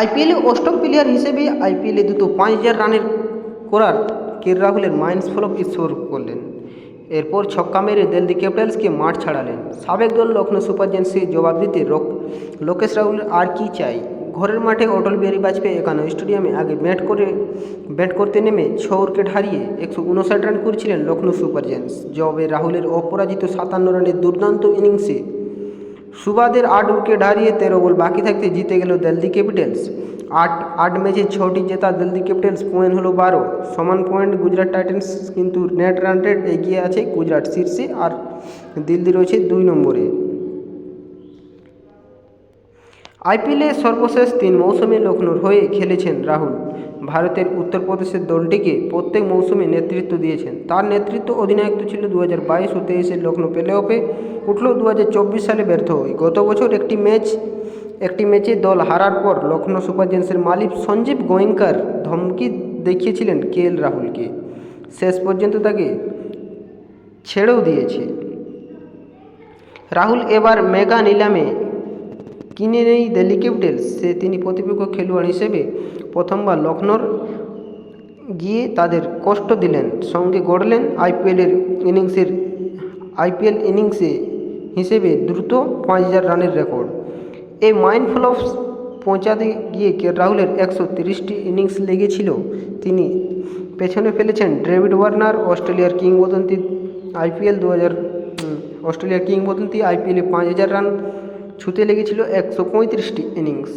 আইপিএলে অষ্টম প্লেয়ার হিসেবে আইপিএলে দুটো পাঁচ হাজার রানের করার কে রাহুলের মাইন্স ফলক স্কোর করলেন। এরপর ছক্কা মেরে দিল্লি ক্যাপিটালসকে মাঠ ছাড়ালেন। সাবেক দল লখনৌ সুপার জায়ান্টসকে জবাব দিতে লোকেশ রাহুলের আর কি চাই? ঘরের মাঠে অটল বিহারী বাজপেয়ী একান্ন স্টেডিয়ামে আগে ব্যাট করে, ব্যাট করতে নেমে ছ উইকেট হারিয়ে একশো উনষাট রান করেছিলেন লখনৌ সুপার জায়ান্টস। জবে রাহুলের অপরাজিত সাতান্ন রানের দুর্দান্ত ইনিংসে সুবাদের আট উইকেট হারিয়ে তেরো বল বাকি থাকতে জিতে গেল দিল্লি ক্যাপিটালস আট আট ম্যাচে ছটি জেতা দিল্লি ক্যাপিটালস পয়েন্ট হলো বারো। সমান পয়েন্ট গুজরাট টাইটান্স কিন্তু নেট রান রেট এগিয়ে আছে গুজরাট শীর্ষে আর দিল্লি রয়েছে দুই নম্বরে। আইপিএলে সর্বশেষ তিন মৌসুমে লখনৌর হয়ে খেলেছেন রাহুল। ভারতের উত্তরপ্রদেশের দলটিকে প্রত্যেক মৌসুমে নেতৃত্ব দিয়েছেন। তার নেতৃত্ব অধিনায়কত্ব ছিল দু হাজার বাইশ ও তেইশের লখনৌ প্লে অফে উঠল দু হাজার চব্বিশ সালে ব্যর্থ হয়ে। গত বছর একটি ম্যাচ, একটি ম্যাচে দল হারার পর লখনৌ সুপার জায়ান্টসের মালিক সঞ্জীব গোয়েঙ্কার ধমকি দেখিয়েছিলেন কে এল রাহুলকে। শেষ পর্যন্ত তাকে ছেড়েও দিয়েছে। রাহুল এবার মেগা নিলামে কিনে নেই দিল্লি ক্যাপিটালস। সে তিনি প্রতিপক্ষ খেলোয়াড় হিসেবে প্রথমবার লখনৌর গিয়ে তাদের কষ্ট দিলেন। সঙ্গে গড়লেন আইপিএলের ইনিংসের, আইপিএল ইনিংসে হিসেবে দ্রুত পাঁচ হাজার রানের রেকর্ড। এই মাইন্ডফুল অফ পৌঁছাতে গিয়ে কে রাহুলের একশো তিরিশটি ইনিংস লেগেছিল, তিনি পেছনে ফেলেছেন ডেভিড ওয়ার্নার, অস্ট্রেলিয়ার কিংবদন্তি আইপিএল দু হাজার অস্ট্রেলিয়ার কিংবদন্তি আইপিএলে পাঁচ হাজার রান ছুতে লেগেছিল একশো পঁয়ত্রিশটি ইনিংস।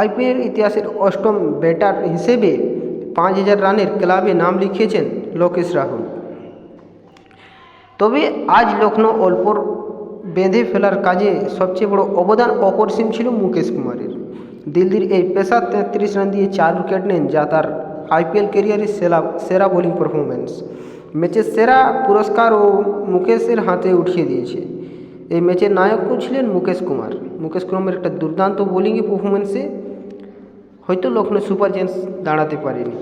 আইপিএল ইতিহাসের অষ্টম ব্যাটার হিসেবে পাঁচ হাজার রানের ক্লাবে নাম লিখিয়েছেন লোকেশ রাহুল। তবে আজ লখনৌ অল্পর বেঁধে ফেলার কাজে সবচেয়ে বড় অবদান অপরিসীম ছিল মুকেশ কুমারের। দিল্লির এই পেশার তেত্রিশ রান দিয়ে চার উইকেট নেন, যা তার আইপিএল ক্যারিয়ারের সেরা সেরা বোলিং পারফরমেন্স ম্যাচের সেরা পুরস্কার ও মুকেশের হাতে উঠিয়ে দিয়েছে। এই ম্যাচের নায়কও ছিলেন মুকেশ কুমার। মুকেশ কুমারের একটা দুর্দান্ত বোলিংয়ে পারফরমেন্সে হয়তো লখনৌ সুপার জায়ান্টস দাঁড়াতে পারেনি।